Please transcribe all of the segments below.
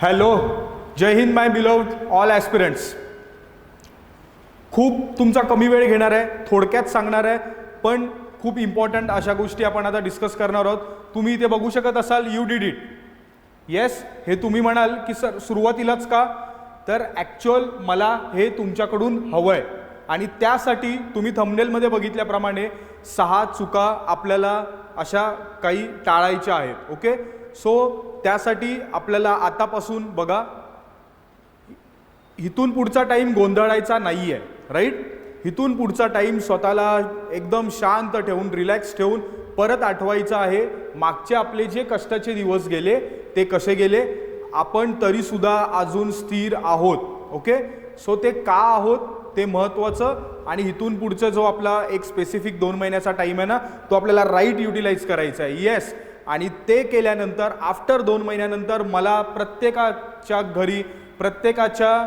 Hello Jai Hind my beloved all aspirants खूप तुमचा कमी वेळ घेणार आहे थोडक्यात सांगणार आहे पण खूप इम्पॉर्टंट अशा गोष्टी आपण आता डिस्कस करणार आहोत. तुम्ही इथे बघू शकत असाल यू डीड इट येस हे तुम्ही म्हणाल की सर सुरुवातीलाच का? तर ॲक्च्युअल मला हे तुमच्याकडून हवं आहे आणि त्यासाठी तुम्ही थंबनेलमध्ये बघितल्याप्रमाणे सहा चुका आपल्याला अशा काही टाळायच्या आहेत ओके सो त्यासाठी आपल्याला आतापासून बघा इथून पुढचा टाईम गोंधळायचा नाही आहे राईट इथून पुढचा टाईम स्वतःला एकदम शांत ठेवून रिलॅक्स ठेवून परत आठवायचं आहे मागचे आपले जे कष्टाचे दिवस गेले ते कसे गेले आपण तरीसुद्धा अजून स्थिर आहोत ओके सो ते का आहोत ते महत्त्वाचं आणि इथून पुढचं जो आपला एक स्पेसिफिक दोन महिन्याचा टाईम आहे ना तो आपल्याला राईट युटिलाइज करायचा आहे येस आणि ते केल्यानंतर आफ्टर दोन महिन्यानंतर मला प्रत्येकाच्या घरी प्रत्येकाच्या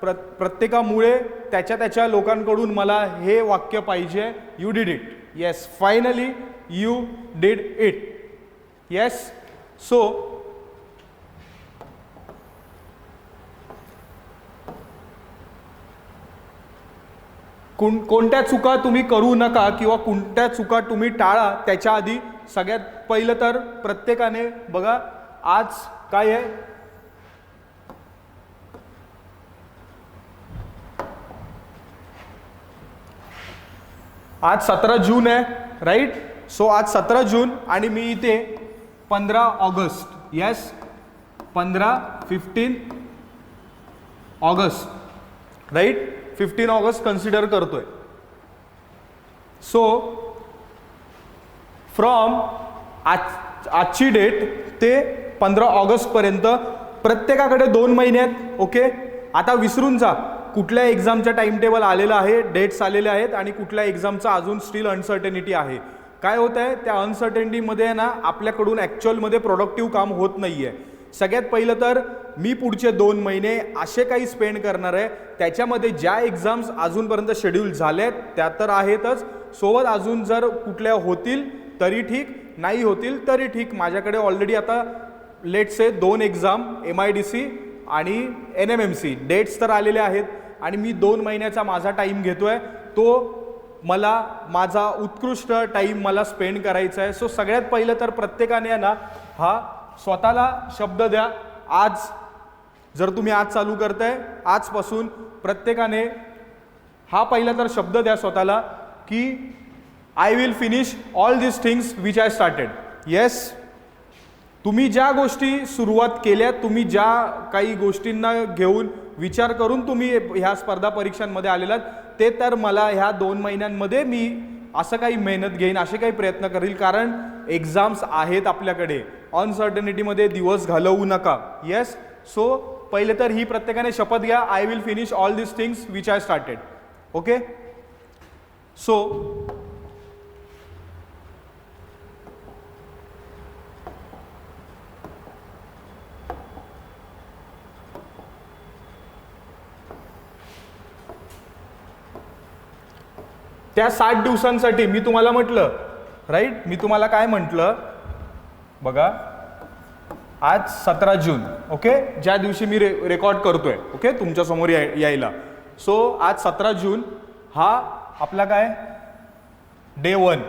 प्र प्रत्येकामुळे त्याच्या त्याच्या लोकांकडून मला हे वाक्य पाहिजे you did it yes finally you did it yes so कोण कोणत्या चुका तुम्ही करू नका किंवा कोणत्या चुका तुम्ही टाळा त्याच्या आधी सगळ्यात पहिलं तर प्रत्येकाने बघा आज काय आहे? आज सतरा जून आहे राईट सो आज सतरा जून आणि मी इथे पंधरा ऑगस्ट. येस पंधरा fifteen August. Right fifteen August consider करतोय. सो फ्रॉम आज आजची डेट ते पंधरा ऑगस्टपर्यंत. प्रत्येकाकडे दोन महिने आहेत ओके? आता विसरून जा. कुठल्या एक्झामचा टाइम टेबल आलेलं आहे डेट्स आलेले आहेत आणि कुठल्या एक्झामचा अजून स्टील अनसर्टेनिटी आहे. काय होत आहे? त्या अनसर्टेनिटीमध्ये ना आपल्याकडून ॲक्च्युअलमध्ये प्रोडक्टिव्ह काम होत नाही आहे सगळ्यात पहिलं तर मी पुढचे दोन महिने असे काही स्पेंड करणार आहे त्याच्यामध्ये ज्या एक्झाम्स अजूनपर्यंत शेड्यूल झाल्यात त्या तर आहेतच. सोबत अजून जर कुठल्या होतील तरी ठीक नाही होतील तरी ठीक. माझ्याकडे ऑलरेडी आता लेट्स दोन exam M I D C आणि N M M C dates तर आलेले आहेत आणि मी दोन महिन्याचा माझा टाईम घेतो आहे तो मला माझा उत्कृष्ट टाईम मला स्पेंड करायचा आहे. सो सगळ्यात पहिलं तर प्रत्येकाने ना हा स्वतःला शब्द द्या. आज जर तुम्ही आज चालू करताय आजपासून प्रत्येकाने हा पहिला तर शब्द द्या स्वतःला की I will finish all this things which I started yes तुम्ही ज्या गोष्टी सुरुवात केल्या तुम्ही ज्या काही गोष्टींना घेऊन विचार करून तुम्ही ह्या स्पर्धा परीक्षांमध्ये आलेलात ते तर मला ह्या दोन महिन्यांमध्ये मी असं काही मेहनत घेईन असे काही प्रयत्न करील. कारण एक्झाम्स आहेत आपल्याकडे. अनसर्टनिटीमध्ये दिवस घालवू नका. येस सो पहिले तर ही प्रत्येकाने शपथ घ्या. I will finish all this things which I started okay so त्या साठ दिवसांसाठी मी तुम्हाला म्हटलं राईट मी तुम्हाला काय म्हटलं? बघा आज सतरा जून ओके ज्या दिवशी मी रे रेकॉर्ड करतोय ओके तुमच्यासमोर याय यायला. सो आज सतरा जून हा आपला काय? डे वन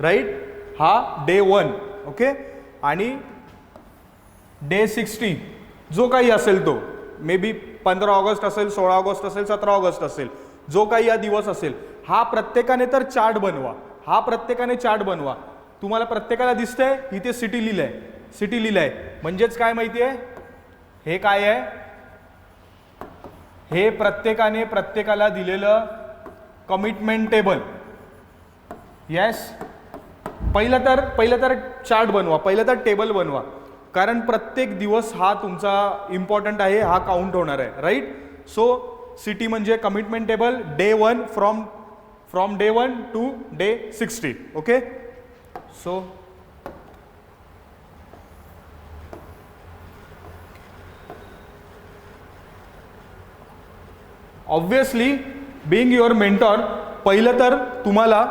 राईट हा डे वन ओके आणि डे सिक्स्टी जो काही असेल तो मे बी पंधरा ऑगस्ट असेल सोळा ऑगस्ट असेल सतरा ऑगस्ट असेल जो काही या दिवस असेल हा प्रत्येकाने तर चार्ट बनवा. हा प्रत्येकाने चार्ट बनवा. तुम्हाला प्रत्येकाला दिसतंय इथे सिटी लिहिलंय. सिटी लिहिलंय. म्हणजेच काय माहिती आहे? हे काय आहे? हे प्रत्येकाने प्रत्येकाला दिलेलं कमिटमेंट टेबल येस पहिलं तर पहिलं तर चार्ट बनवा. पहिलं तर टेबल बनवा. कारण प्रत्येक दिवस हा तुमचा इम्पॉर्टंट आहे हा काउंट होणार आहे. राईट सो सिटी म्हणजे commitment table day one from from day one to day sixty okay so obviously being your mentor पहिलं तर तुम्हाला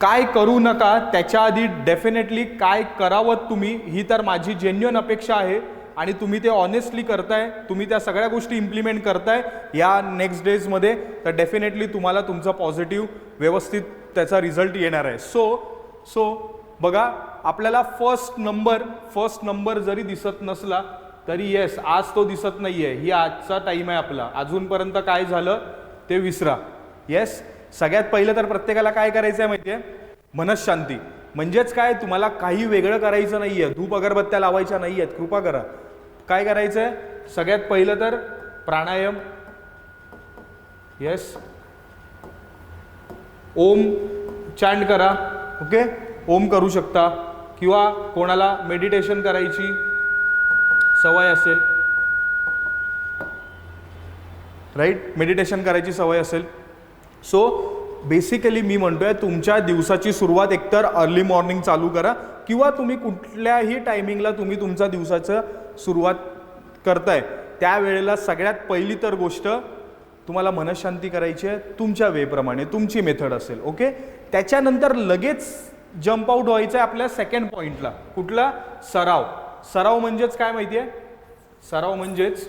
काय करू नका त्याच्या आधी डेफिनेटली काय करावं तुम्ही ही तर माझी जेन्युअन अपेक्षा आहे. आणि तुम्ही ते ऑनेस्टली करताय तुम्ही त्या सगळ्या गोष्टी इम्प्लिमेंट करताय या नेक्स्ट डेजमध्ये तर डेफिनेटली तुम्हाला तुमचा पॉझिटिव्ह व्यवस्थित त्याचा रिझल्ट येणार आहे. सो सो बघा आपल्याला फर्स्ट नंबर फर्स्ट नंबर जरी दिसत नसला तरी येस आज तो दिसत नाही आहे ही आजचा टाईम आहे आपला. अजूनपर्यंत काय झालं ते विसरा. येस सगळ्यात पहिलं तर प्रत्येकाला काय करायचं आहे माहिती आहे मनशांती. म्हणजेच काय तुम्हाला काही वेगळं करायचं नाही आहे धूप अगरबत्त्या लावायच्या नाही आहेत कृपा करा. काय करायचं आहे सगळ्यात पहिलं तर प्राणायाम. येस ओम चांड करा. ओके? ओम करू शकता. किंवा कोणाला मेडिटेशन करायची सवय असेल. राईट मेडिटेशन करायची सवय असेल. सो बेसिकली मी म्हणतोय तुमच्या दिवसाची सुरुवात एकतर अर्ली मॉर्निंग चालू करा किंवा तुम्ही कुठल्याही टायमिंगला तुम्ही तुमच्या दिवसाचं सुरुवात करताय. त्यावेळेला सगळ्यात पहिली तर गोष्ट तुम्हाला मनशांती करायची आहे तुमच्या वेप्रमाणे तुमची मेथड असेल ओके त्याच्यानंतर लगेच जम्प आउट व्हायचं आहे आपल्या सेकंड पॉईंटला कुठला? सराव. सराव म्हणजेच काय माहिती आहे? सराव म्हणजेच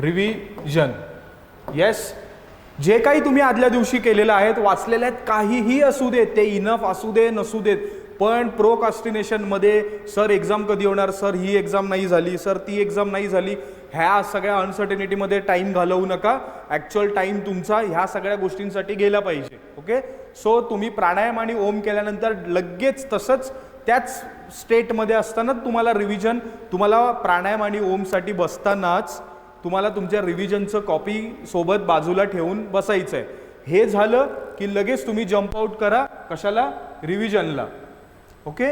रिव्हिजन येस जे काही तुम्ही आदल्या दिवशी केलेलं आहेत वाचलेले आहेत काहीही असू देत ते इनफ असू दे नसू देत. पण प्रोकास्टिनेशनमध्ये सर एक्झाम कधी होणार? सर ही एक्झाम नाही झाली. सर ती एक्झाम नाही झाली. ह्या सगळ्या अनसर्टेनिटीमध्ये टाईम घालवू नका. ॲक्च्युअल टाईम तुमचा ह्या सगळ्या गोष्टींसाठी गेला पाहिजे. ओके सो तुम्ही प्राणायाम आणि ओम केल्यानंतर लगेच तसंच त्याच स्टेटमध्ये असतानाच तुम्हाला रिव्हिजन तुम्हाला प्राणायाम आणि ओमसाठी बसतानाच तुम्हाला तुमच्या रिव्हिजनचं कॉपी सोबत बाजूला ठेवून बसायचं आहे हे झालं की लगेच तुम्ही जम्प आउट करा कशाला? रिव्हिजनला ओके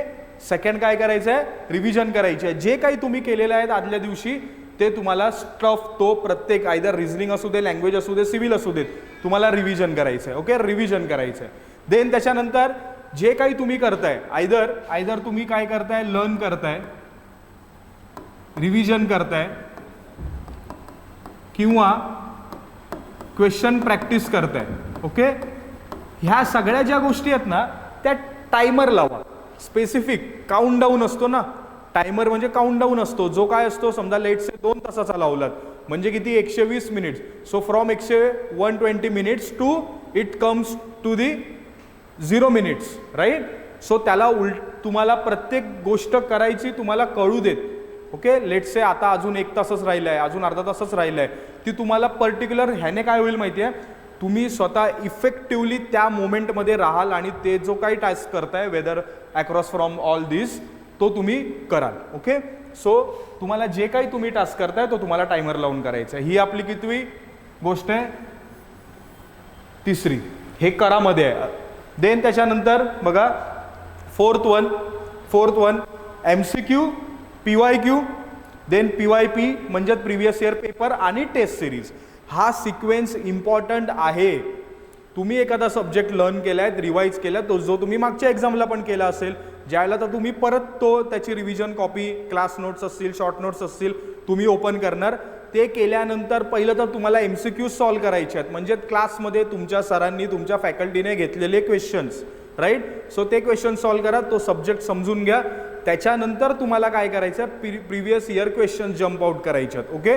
सेकंड काय करायचं आहे रिव्हिजन करायचे आहे जे काही तुम्ही केलेलं आहे आदल्या दिवशी ते तुम्हाला स्टफ तो प्रत्येक आयदर रिझनिंग असू दे लँग्वेज असू दे सिव्हिल असू देत तुम्हाला रिव्हिजन करायचं आहे ओके रिव्हिजन करायचं आहे देन त्याच्यानंतर जे काही तुम्ही करताय आयदर आयदर तुम्ही काय करताय? लर्न करताय. रिव्हिजन करताय. किंवा क्वेश्चन प्रॅक्टिस करताय ओके ह्या सगळ्या ज्या गोष्टी आहेत ना त्या टायमर लावा. स्पेसिफिक काउंट डाऊन असतो ना टायमर म्हणजे काउंट डाऊन असतो. जो काय असतो समजा लेट से दोन तासाचा लावलात म्हणजे किती? एकशे वीस मिनिट्स सो फ्रॉम एकशे one twenty minutes to it comes to the zero minutes right so त्याला उल तुम्हाला प्रत्येक गोष्ट करायची तुम्हाला कळू देत. ओके? लेट से आता अजून एक तासच राहिलं आहे अजून अर्धा तासच राहिलं आहे ती तुम्हाला पर्टिक्युलर ह्याने काय होईल माहिती आहे तुम्ही स्वतः इफेक्टिवली त्या मोमेंटमध्ये राहाल आणि ते जो काही टास्क करताय whether across from all this तो तुम्ही कराल ओके? सो तुम्हाला जे काही तुम्ही टास्क करताय तो तुम्हाला टायमर लावून करायचा आहे ही आपली कितवी गोष्ट आहे? तिसरी. हे करामध्ये आहे. देन त्याच्यानंतर बघा fourth one fourth one M C Q P Y Q then P Y P म्हणजे प्रिव्हियस इयर पेपर आणि टेस्ट सिरीज हा सिक्वेन्स इम्पॉर्टंट आहे. तुम्ही एखादा सब्जेक्ट लर्न केला आहे रिवाईज केला तो जो तुम्ही मागच्या एक्झामला पण केला असेल ज्यावेळेला तर तुम्ही परत तो त्याची रिव्हिजन कॉपी क्लास नोट्स असतील शॉर्ट नोट्स असतील तुम्ही ओपन करणार. ते केल्यानंतर पहिलं तर तुम्हाला एम सी क्यूज सॉल्व करायचे आहेत. म्हणजे क्लासमध्ये तुमच्या सरांनी तुमच्या फॅकल्टीने घेतलेले क्वेश्चन्स राईट सो ते क्वेश्चन सॉल्व करा. तो सब्जेक्ट समजून घ्या. त्याच्यानंतर तुम्हाला काय करायचं आहे? Previous year question jump out करायच्यात okay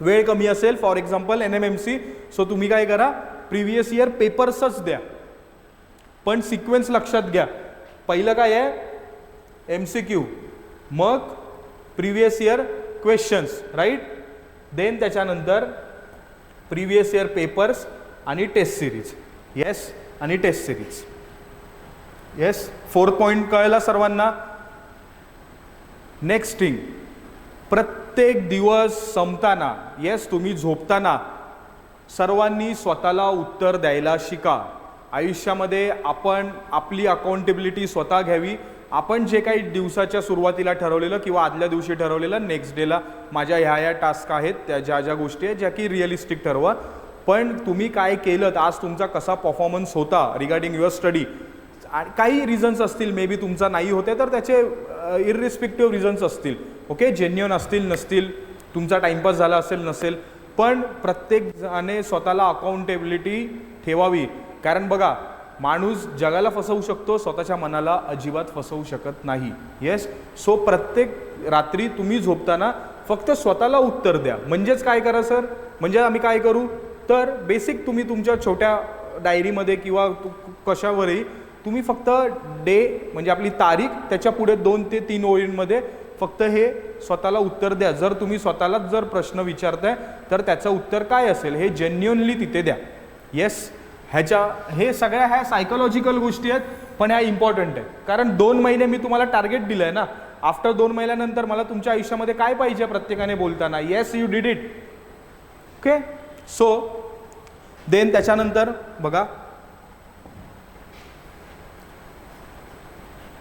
वेळ कमी असेल. For example N M M C so तुम्ही काय करा? प्रिव्हियस इयर पेपर्सच द्या. पण सिक्वेन्स लक्षात घ्या. पहिलं काय आहे? एम सी क्यू मग previous year questions right then त्याच्यानंतर प्रिव्हियस इयर पेपर्स आणि टेस्ट सिरीज येस आणि test series yes fourth point कळला सर्वांना? नेक्स्ट थिंग प्रत्येक दिवस संपताना येस तुम्ही झोपताना सर्वांनी स्वतःला उत्तर द्यायला शिका. आयुष्यामध्ये आपण आपली अकाउंटेबिलिटी स्वतः घ्यावी. आपण जे काही दिवसाच्या सुरुवातीला ठरवलेलं किंवा आदल्या दिवशी ठरवलेलं नेक्स्ट डेला माझ्या ह्या ह्या टास्क आहेत त्या ज्या ज्या गोष्टी आहेत ज्या की रिअलिस्टिक ठरवा. पण तुम्ही काय केलं आज तुमचा कसा परफॉर्मन्स होता रिगार्डिंग युअर स्टडी आणि काही रिझन्स असतील मे बी तुमचा नाही होते तर त्याचे इररिस्पेक्टिव्ह रिझन्स असतील. ओके जेन्युअन असतील नसतील तुमचा टाइमपास झाला असेल नसेल पण प्रत्येक जणाने स्वतःला अकाउंटेबिलिटी ठेवावी. कारण बघा माणूस जगाला फसवू शकतो स्वतःच्या मनाला अजिबात फसवू शकत नाही. येस सो प्रत्येक रात्री तुम्ही झोपताना फक्त स्वतःला उत्तर द्या. म्हणजेच काय करा सर म्हणजे आम्ही काय करू? तर बेसिक तुम्ही तुमच्या छोट्या डायरीमध्ये किंवा कशावरही तुम्ही फक्त डे म्हणजे आपली तारीख त्याच्या पुढे दोन ते तीन ओळींमध्ये फक्त हे स्वतःला उत्तर द्या. जर तुम्ही स्वतःलाच जर प्रश्न विचारताय तर त्याचं उत्तर काय असेल हे जेन्युअनली तिथे द्या. येस ह्याच्या हे सगळ्या ह्या सायकोलॉजिकल गोष्टी आहेत पण ह्या इम्पॉर्टंट आहे कारण दोन महिने मी तुम्हाला टार्गेट दिलं आहे ना. आफ्टर दोन महिन्यानंतर मला तुमच्या आयुष्यामध्ये काय पाहिजे प्रत्येकाने बोलताना? Yes you did it okay so then त्याच्यानंतर बघा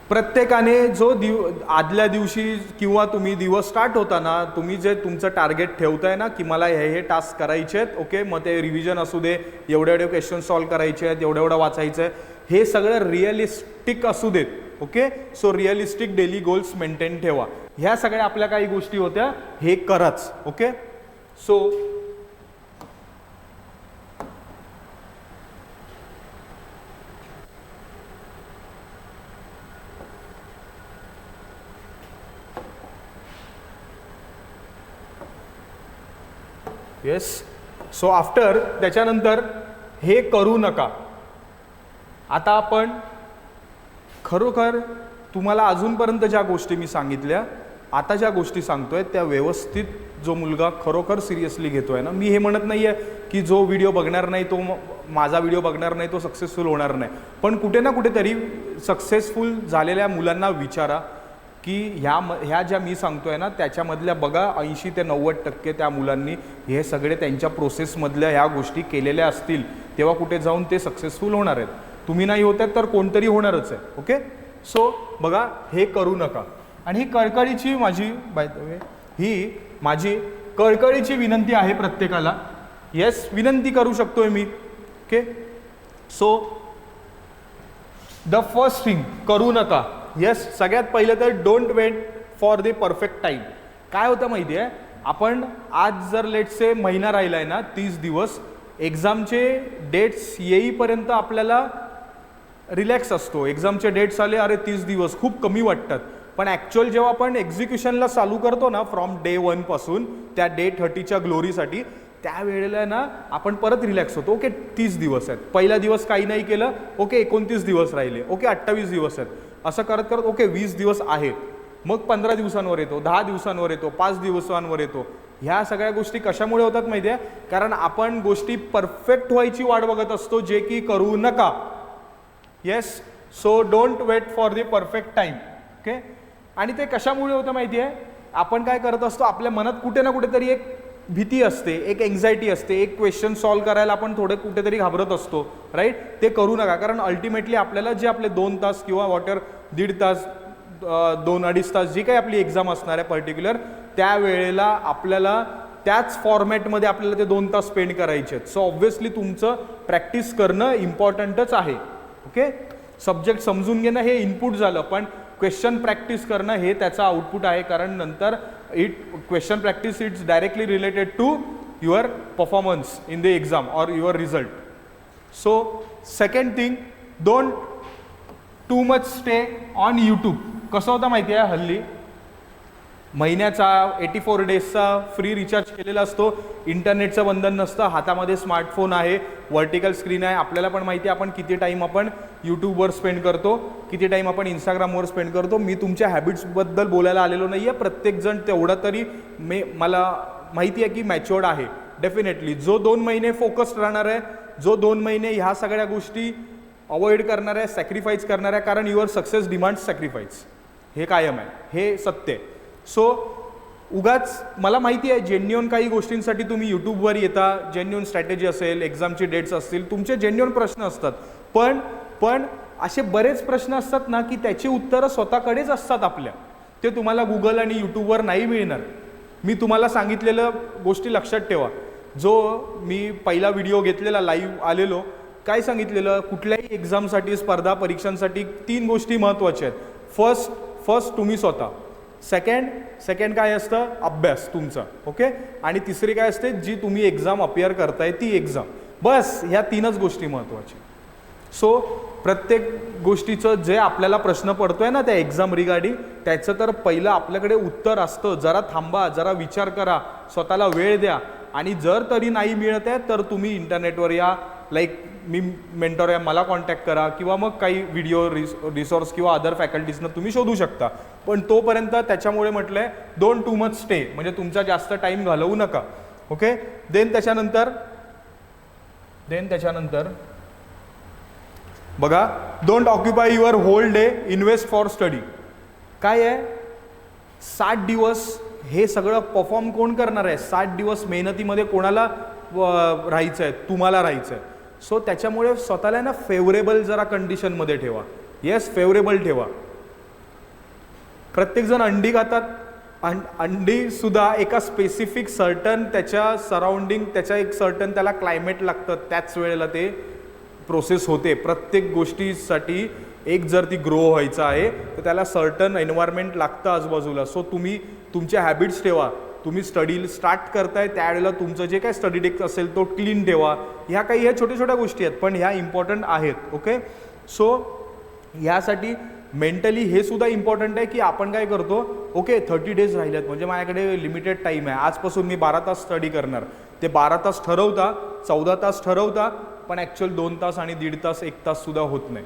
प्रत्येकाने जो दिव आदल्या दिवशी किंवा तुम्ही दिवस स्टार्ट होताना तुम्ही जे तुमचं टार्गेट ठेवताय ना की मला हे हे टास्क करायचे आहेत ओके मग ते रिव्हिजन असू दे एवढे एवढे क्वेश्चन सॉल्व करायचे आहेत एवढं एवढं वाचायचं आहे हे सगळं रिअलिस्टिक असू देत okay so realistic daily goals maintain ठेवा. ह्या सगळ्या आपल्या काही गोष्टी होत्या हे कराच okay so yes so after त्याच्यानंतर हे करू नका. आता आपण खरोखर तुम्हाला अजूनपर्यंत ज्या गोष्टी मी सांगितल्या आता ज्या गोष्टी सांगतोय त्या व्यवस्थित जो मुलगा खरोखर सिरियसली घेतोय ना मी हे म्हणत नाही आहे की जो व्हिडिओ बघणार नाही तो माझा व्हिडिओ बघणार नाही तो सक्सेसफुल होणार नाही. पण कुठे ना कुठेतरी सक्सेसफुल झालेल्या मुलांना विचारा की ह्या म ह्या ज्या मी सांगतोय ना त्याच्यामधल्या बघा ऐंशी ते नव्वद टक्के त्या मुलांनी हे सगळे त्यांच्या प्रोसेसमधल्या ह्या गोष्टी केलेल्या असतील तेव्हा कुठे जाऊन ते सक्सेसफुल होणार आहेत. तुम्ही नाही होत आहेत तर कोणतरी होणारच आहे ओके? सो बघा हे करू नका. आणि ही कळकळीची माझी बाय ही माझी कळकळीची विनंती आहे प्रत्येकाला. येस विनंती करू शकतोय मी okay? So the first thing करू नका. येस सगळ्यात पहिलं तर don't wait for the perfect time काय होतं माहिती आहे आपण आज जर लेटचे महिना राहिला आहे ना तीस दिवस एक्झामचे डेट्स येईपर्यंत आपल्याला रिलॅक्स असतो. एक्झामचे डेट्स आले अरे तीस दिवस खूप कमी वाटतात. पण ॲक्च्युअल जेव्हा आपण एक्झिक्युशनला चालू करतो ना फ्रॉम डे वनपासून त्या डे थर्टीच्या ग्लोरीसाठी त्यावेळेला ना आपण परत रिलॅक्स होतो. ओके तीस दिवस आहेत. पहिला दिवस काही नाही केलं ओके एकोणतीस दिवस राहिले ओके अठ्ठावीस दिवस आहेत. असं करत करत ओके वीस दिवस आहे मग पंधरा दिवसांवर येतो दहा दिवसांवर येतो पाच दिवसांवर येतो. ह्या सगळ्या गोष्टी कशामुळे होतात माहिती आहे कारण आपण गोष्टी परफेक्ट व्हायची वाट बघत असतो जे की करू नका. Yes so don't wait for the perfect time okay आणि ते कशामुळे होतं माहिती आहे आपण काय करत असतो आपल्या मनात कुठे ना कुठेतरी एक भीती असते एक एन्झायटी असते एक क्वेश्चन सॉल्व करायला आपण थोडे कुठेतरी घाबरत असतो राईट ते करू नका. कारण अल्टिमेटली आपल्याला जे आपले दोन तास किंवा वॉटर दीड तास दोन अडीच तास जी काही आपली एक्झाम असणार आहे पर्टिक्युलर त्यावेळेला आपल्याला त्याच फॉर्मॅटमध्ये आपल्याला ते दोन तास स्पेंड करायचे आहेत. सो ऑब्व्हियसली तुमचं प्रॅक्टिस करणं इम्पॉर्टंटच आहे. ओके सब्जेक्ट समजून घेणं हे इनपुट झालं पण क्वेश्चन प्रॅक्टिस करणं हे त्याचं आउटपुट आहे. कारण नंतर it question practice it's directly related to your performance in the exam or your result so second thing don't too much stay on YouTube कसं होतं माहिती आहे हल्ली? महिन्याचा एटी फोर डेजचा फ्री रिचार्ज केलेला असतो. इंटरनेटचं बंधन नसतं. हातामध्ये स्मार्टफोन आहे. व्हर्टिकल स्क्रीन आहे. आपल्याला पण माहिती आहे आपण किती टाईम आपण यूट्यूबवर स्पेंड करतो किती टाईम आपण इंस्टाग्रामवर स्पेंड करतो. मी तुमच्या हॅबिट्सबद्दल बोलायला आलेलो नाही आहे प्रत्येकजण तेवढा तरी मे मला माहिती आहे की मॅच्युअर्ड आहे. डेफिनेटली जो दोन महिने फोकस्ड राहणार आहे जो दोन महिने ह्या सगळ्या गोष्टी अवॉइड करणार आहे सॅक्रिफाईस करणार आहे कारण युअर सक्सेस डिमांड सॅक्रिफाईस हे कायम आहे. हे सत्य आहे. सो उगाच मला माहिती आहे जेन्युअन काही गोष्टींसाठी तुम्ही यूट्यूबवर येता जेन्युअन स्ट्रॅटेजी असेल एक्झामचे डेट्स असतील तुमचे जेन्युअन प्रश्न असतात. पण पण असे बरेच प्रश्न असतात ना की त्याची उत्तरं स्वतःकडेच असतात आपल्या. ते तुम्हाला गुगल आणि यूट्यूबवर नाही मिळणार. मी तुम्हाला सांगितलेलं गोष्टी लक्षात ठेवा. जो मी पहिला व्हिडिओ घेतलेला लाईव्ह आलेलो काय सांगितलेलं? कुठल्याही एक्झामसाठी स्पर्धा परीक्षांसाठी तीन गोष्टी महत्त्वाच्या आहेत. फर्स्ट फर्स्ट तुम्ही स्वतः. सेकंड सेकंड काय असतं? अभ्यास तुमचा ओके आणि तिसरी काय असते? जी तुम्ही एक्झाम अपिअर करताय ती एक्झाम बस ह्या तीनच गोष्टी महत्त्वाच्या सो प्रत्येक गोष्टीचं जे आपल्याला प्रश्न पडतोय ना त्या एक्झाम रिगार्डिंग त्याचं तर पहिलं आपल्याकडे उत्तर असतं. जरा थांबा जरा विचार करा स्वतःला वेळ द्या. आणि जर तरी नाही मिळत आहे तर तुम्ही इंटरनेटवर या. लाईक मी मेंटॉर या मला कॉन्टॅक्ट करा. किंवा मग काही व्हिडिओ रिस रिसोर्स किंवा अदर फॅकल्टीजनं तुम्ही शोधू शकता. पण तोपर्यंत त्याच्यामुळे म्हटलं आहे दोन टू मच स्टे म्हणजे तुमचा जास्त टाईम घालवू नका. ओके देन त्याच्यानंतर देन त्याच्यानंतर बघा don't occupy your whole day invest for study काय आहे? साठ दिवस हे सगळं परफॉर्म कोण करणार आहे? साठ दिवस मेहनतीमध्ये कोणाला राहायचं आहे तुम्हाला राहायचं आहे सो त्याच्यामुळे स्वतःला ना फेवरेबल जरा कंडिशनमध्ये ठेवा. येस फेवरेबल ठेवा. प्रत्येकजण अंडी खातात. अं अंडीसुद्धा एका स्पेसिफिक सर्टन त्याच्या सराउंडिंग त्याच्या एक सर्टन त्याला क्लायमेट लागतं. त्याच वेळेला ते प्रोसेस होते. प्रत्येक गोष्टीसाठी एक जर ती ग्रो व्हायचं आहे तर त्याला सर्टन एन्व्हायरमेंट लागतं आजूबाजूला. सो तुम्ही तुमच्या हॅबिट्स ठेवा. तुम्ही स्टडी स्टार्ट करताय त्यावेळेला तुमचं जे काय स्टडी डेक असेल तो क्लीन ठेवा. ह्या काही ह्या छोट्या छोट्या गोष्टी आहेत पण ह्या इम्पॉर्टंट आहेत ओके सो ह्यासाठी मेंटली हे सुद्धा इम्पॉर्टंट आहे की आपण काय करतो ओके थर्टी डेज राहिल्यात. म्हणजे माझ्याकडे लिमिटेड टाईम आहे. आजपासून मी बारा तास स्टडी करणार. ते बारा तास ठरवता चौदा तास ठरवता पण ॲक्च्युअल दोन तास आणि दीड तास एक ताससुद्धा होत नाही.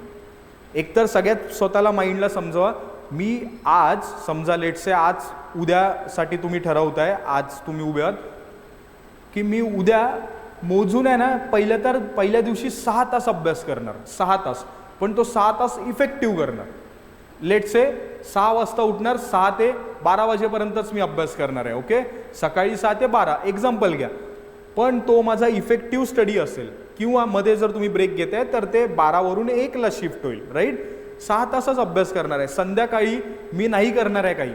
एकतर सगळ्यात स्वतःला माइंडला समजवा. मी आज समजा लेटसे आज उद्यासाठी तुम्ही ठरवताय आज तुम्ही उभे आहात की मी उद्या मोजून आहे ना पहिलं तर पहिल्या दिवशी सहा तास अभ्यास करणार. सहा तास. पण तो सहा तास इफेक्टिव्ह करणार. लेटसे सहा वाजता उठणार सहा ते बारा वाजेपर्यंतच मी अभ्यास करणार आहे ओके सकाळी सहा ते बारा. एक्झाम्पल घ्या. पण तो माझा इफेक्टिव्ह स्टडी असेल किंवा मध्ये जर तुम्ही ब्रेक घेत आहे तर ते बारावरून एकला शिफ्ट होईल राईट सहा तासच अभ्यास करणार आहे. संध्याकाळी मी नाही करणार आहे काही.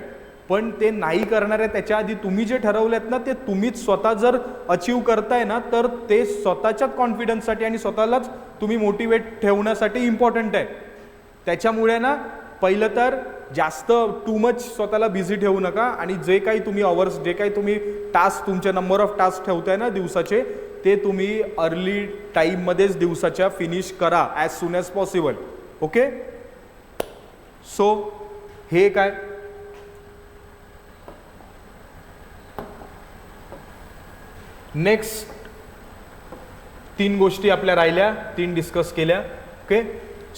पण ते नाही करणार आहे त्याच्या आधी तुम्ही जे ठरवलेत ना ते तुम्हीच स्वतः जर अचीव करताय ना तर ते स्वतःच्याच कॉन्फिडन्ससाठी आणि स्वतःलाच तुम्ही मोटिवेट ठेवण्यासाठी इम्पॉर्टंट आहे. त्याच्यामुळे ना पहिलं तर जास्त टू मच स्वतःला बिझी ठेवू नका आणि जे काही तुम्ही अवर्स जे काही तुम्ही टास्क तुमचे नंबर ऑफ टास्क ठेवताय ना दिवसाचे ते तुम्ही अर्ली टाईममध्येच दिवसाच्या फिनिश करा as soon as possible okay so हे काय? नेक्स्ट तीन गोष्टी आपल्या राहिल्या तीन डिस्कस केल्या. ओके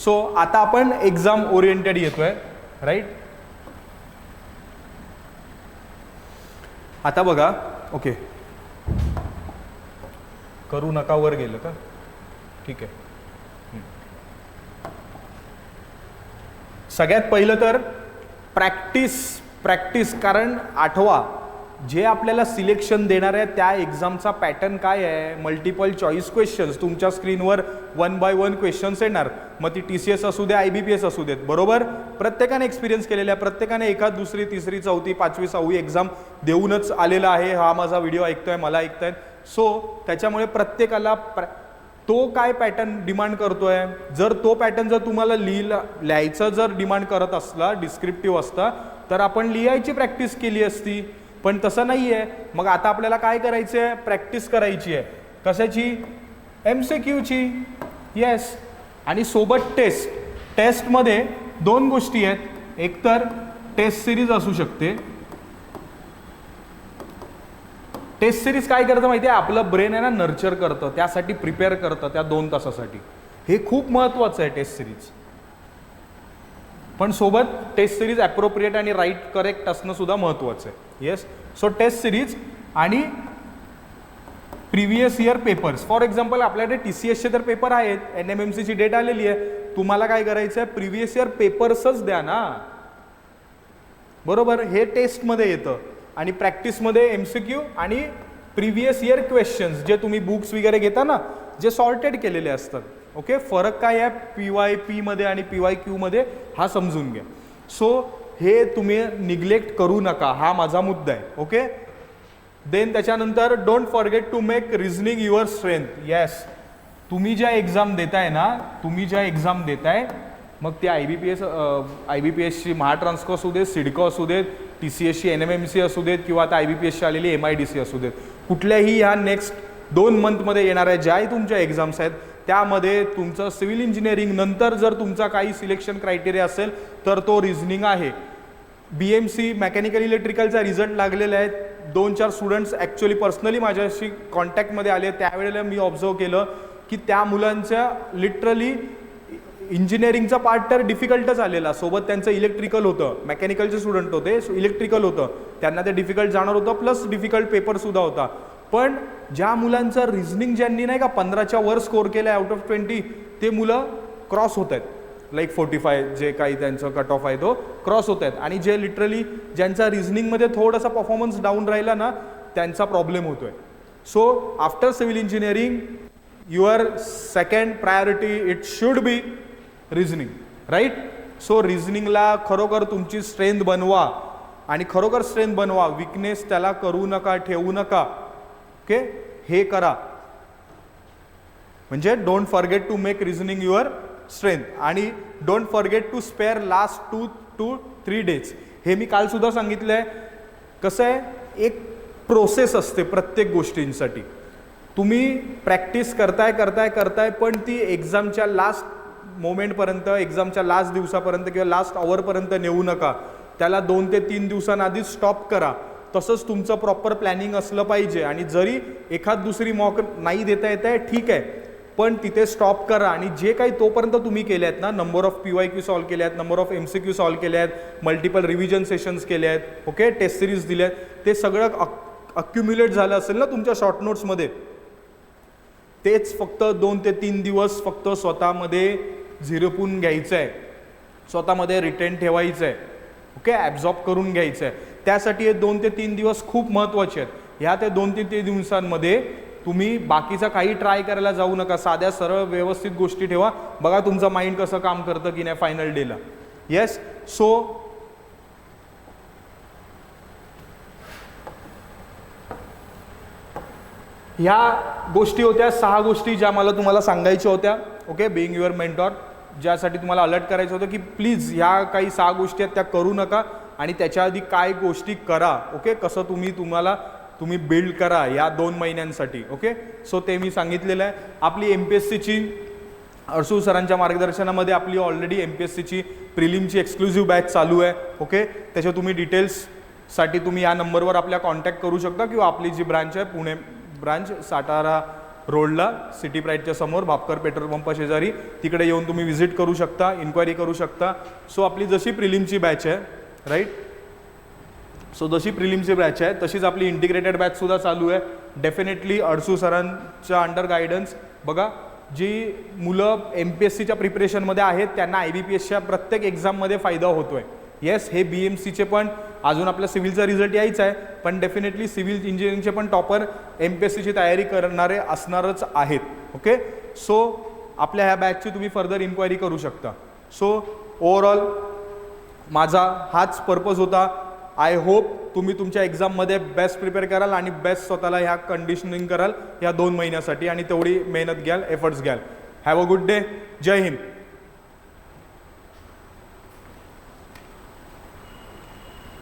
सो आता आपण एक्झाम ओरिएंटेड येतोय राईट आता बघा ओके करू नका वर गेलं का? ठीक आहे. सगळ्यात पहिलं तर प्रॅक्टिस प्रॅक्टिस कारण आठवा जे आपल्याला सिलेक्शन देणार आहे त्या एक्झामचा पॅटर्न काय आहे? मल्टिपल चॉईस क्वेश्चन्स तुमच्या स्क्रीनवर वन बाय वन क्वेश्चन्स येणार. मग ती टी सी एस असू दे आय बी पी एस असू देत. बरोबर? प्रत्येकाने एक्सपिरियन्स केलेला आहे प्रत्येकाने एका दुसरी तिसरी चौथी पाचवी सहावी एक्झाम देऊनच आलेला आहे. हा माझा व्हिडिओ ऐकतोय मला ऐकताय. सो त्याच्यामुळे प्रत्येकाला प्र तो काय पॅटर्न डिमांड करतोय? जर तो पॅटर्न जर तुम्हाला लिहिला लिहायचं जर डिमांड करत असला डिस्क्रिप्टिव्ह असता तर आपण लिहायची प्रॅक्टिस केली असती. पण तसं नाही आहे मग आता आपल्याला काय करायचं आहे प्रॅक्टिस करायची आहे कशाची एम सी क्यूची येस आणि सोबत टेस्ट टेस्टमध्ये दोन गोष्टी आहेत. एक तर टेस्ट सिरीज असू शकते. टेस्ट सिरीज काय करतं माहिती आहे आपलं ब्रेन आहे ना नर्चर करतं. त्यासाठी प्रिपेअर करतं त्या दोन तासासाठी. हे खूप महत्त्वाचं आहे टेस्ट सिरीज पण सोबत टेस्ट सिरीज ॲप्रोप्रिएट आणि राईट करेक्ट असणं सुद्धा महत्त्वाचं आहे. येस सो टेस्ट सिरीज आणि previous year papers for example आपल्याकडे टी सी एसचे तर पेपर आहेत एन एम एम सीची डेट आलेली आहे. तुम्हाला काय करायचं आहे प्रिव्हियस इयर पेपर्सच द्या ना. बरोबर? हे टेस्टमध्ये येतं. आणि प्रॅक्टिसमध्ये एम सी क्यू आणि प्रिव्हियस इयर क्वेश्चन्स जे तुम्ही बुक्स वगैरे घेता ना जे सॉर्टेड केलेले असतात. ओके? फरक काय आहे? पी वाय पीमध्ये आणि पी वाय क्यूमध्ये हा समजून घ्या. सो हे तुम्ही निग्लेक्ट करू नका. हा माझा मुद्दा आहे. ओके? देन त्याच्यानंतर don't forget to make reasoning your strength yes तुम्ही ज्या एक्झाम देताय ना तुम्ही ज्या एक्झाम देताय मग ते I B P S I B P एसची महाट्रान्सको असू देत सिडको असू देत टी सी एसची एन एम एम सी असू देत किंवा आता आय बी पी एसची आलेली एम आय डी सी असू देत. कुठल्याही ह्या नेक्स्ट दोन मंथमध्ये येणाऱ्या ज्याही तुमच्या एक्झाम्स आहेत त्यामध्ये तुमचं सिव्हिल इंजिनिअरिंग नंतर जर तुमचा काही सिलेक्शन क्रायटेरिया असेल तर तो रिझनिंग आहे. बी एम सी मेकॅनिकल इलेक्ट्रिकलचा रिझल्ट लागलेला आहे. दोन चार स्टुडंट्स ॲक्च्युली पर्सनली माझ्याशी कॉन्टॅक्टमध्ये आले. त्यावेळेला मी ऑब्झर्व केलं की त्या मुलांच्या लिटरली इंजिनिअरिंगचा पार्ट तर डिफिकल्टच आलेला सोबत त्यांचं इलेक्ट्रिकल होतं. मेकॅनिकलचे स्टुडंट होते सो इलेक्ट्रिकल होतं. त्यांना ते डिफिकल्ट जाणार होतं प्लस डिफिकल्ट पेपरसुद्धा होता. पण ज्या मुलांचं रिझनिंग ज्यांनी नाही का पंधराच्या वर स्कोर केलं आहे आउट ऑफ ट्वेंटी ते मुलं क्रॉस होत आहेत. लाईक फोर्टी फाय जे काही त्यांचं कट ऑफ आहे तो क्रॉस होत आहेत. आणि जे लिटरली ज्यांचा रिझनिंगमध्ये थोडासा परफॉर्मन्स डाऊन राहिला ना त्यांचा प्रॉब्लेम होतो आहे so after civil engineering your second priority it should be reasoning right so रिझनिंगला खरोखर तुमची स्ट्रेंथ बनवा. आणि खरोखर स्ट्रेंथ बनवा. विकनेस त्याला करू नका ठेवू नका. ओके? हे करा. म्हणजे don't forget to make reasoning your strength आणि don't forget to spare last two to three days हे मी कालसुद्धा सांगितलं आहे कसं आहे? एक प्रोसेस असते प्रत्येक गोष्टींसाठी. तुम्ही प्रॅक्टिस करताय करताय करताय पण ती एक्झामच्या लास्ट मोमेंटपर्यंत एक्झामच्या लास्ट दिवसापर्यंत किंवा लास्ट आवरपर्यंत नेऊ नका. त्याला दोन ते तीन दिवसांआधीच स्टॉप करा. तसंच तुमचं प्रॉपर प्लॅनिंग असलं पाहिजे. आणि जरी एखाद दुसरी मॉक नाही देता येत आहे ठीक आहे. पण तिथे स्टॉप करा आणि जे काही तोपर्यंत तुम्ही केले आहेत ना number of P Y Q solve केले आहेत number of M C Q solve केले आहेत मल्टिपल रिव्हिजन सेशन्स केले आहेत ओके टेस्ट सिरीज दिले आहेत ते सगळं अक्युम्युलेट झालं असेल ना तुमच्या शॉर्ट नोट्समध्ये तेच फक्त दोन ते तीन दिवस फक्त स्वतःमध्ये झिरपून घ्यायचं आहे स्वतःमध्ये रिटेन ठेवायचं आहे ओके ॲब्झॉर्ब करून घ्यायचं आहे त्यासाठी हे दोन ते तीन दिवस खूप महत्त्वाचे आहेत. ह्या ते दोन ते तीन दिवसांमध्ये तुम्ही बाकीचा काही ट्राय करायला जाऊ नका. साध्या सरळ व्यवस्थित गोष्टी ठेवा. बघा तुमचं माइंड कसं काम करतं की नाही फायनल डेला येस सो ह्या गोष्टी होत्या सहा गोष्टी ज्या मला तुम्हाला सांगायच्या होत्या. ओके बिईंग युअर मेंटॉर ज्यासाठी तुम्हाला अलर्ट करायचं होतं की प्लीज ह्या काही सहा गोष्टी आहेत त्या करू नका. आणि त्याच्या आधी काय गोष्टी करा ओके? कसं तुम्ही तुम्हाला तुम्ही बिल्ड करा या दोन महिन्यांसाठी ओके? सो ते मी सांगितलेलं आहे. आपली एम पी एस सीची अर्सू सरांच्या मार्गदर्शनामध्ये आपली ऑलरेडी एम पी एस सीची प्रिलिमची एक्सक्लुझिव्ह बॅच चालू आहे ओके? त्याच्या तुम्ही डिटेल्ससाठी तुम्ही या नंबरवर आपल्या कॉन्टॅक्ट करू शकता किंवा आपली जी ब्रांच आहे पुणे ब्रांच सातारा रोडला सिटी प्राईडच्या समोर भापकर पेट्रोल पंपा शेजारी. तिकडे येऊन तुम्ही व्हिजिट करू शकता इन्क्वायरी करू शकता. सो आपली जशी प्रिलिमची बॅच आहे राईट? सो जशी प्रिलिमची बॅच आहे तशीच आपली इंटिग्रेटेड बॅचसुद्धा चालू आहे. डेफिनेटली अडसू सरांच्या अंडर गायडन्स बघा जी मुलं एम पी एस सीच्या प्रिपरेशनमध्ये आहेत त्यांना आय बी पी एसच्या प्रत्येक एक्झाममध्ये फायदा होतो आहे येस हे बी एम सीचे पण अजून आपल्या सिव्हिलचा रिझल्ट यायचा आहे पण डेफिनेटली सिव्हिल इंजिनिअरिंगचे पण टॉपर एम पी एस सीची तयारी करणारे असणारच आहेत. ओके सो आपल्या ह्या बॅचची तुम्ही फर्दर इन्क्वायरी करू शकता. सो ओव्हरऑल माझा हाच पर्पज होता. आय होप तुम्ही तुमच्या एक्झाममध्ये बेस्ट प्रिपेअर कराल आणि बेस्ट स्वतःला ह्या कंडिशनिंग कराल ह्या दोन महिन्यासाठी आणि तेवढी मेहनत घ्याल एफर्ट्स घ्याल. हॅव अ गुड डे जय हिंद.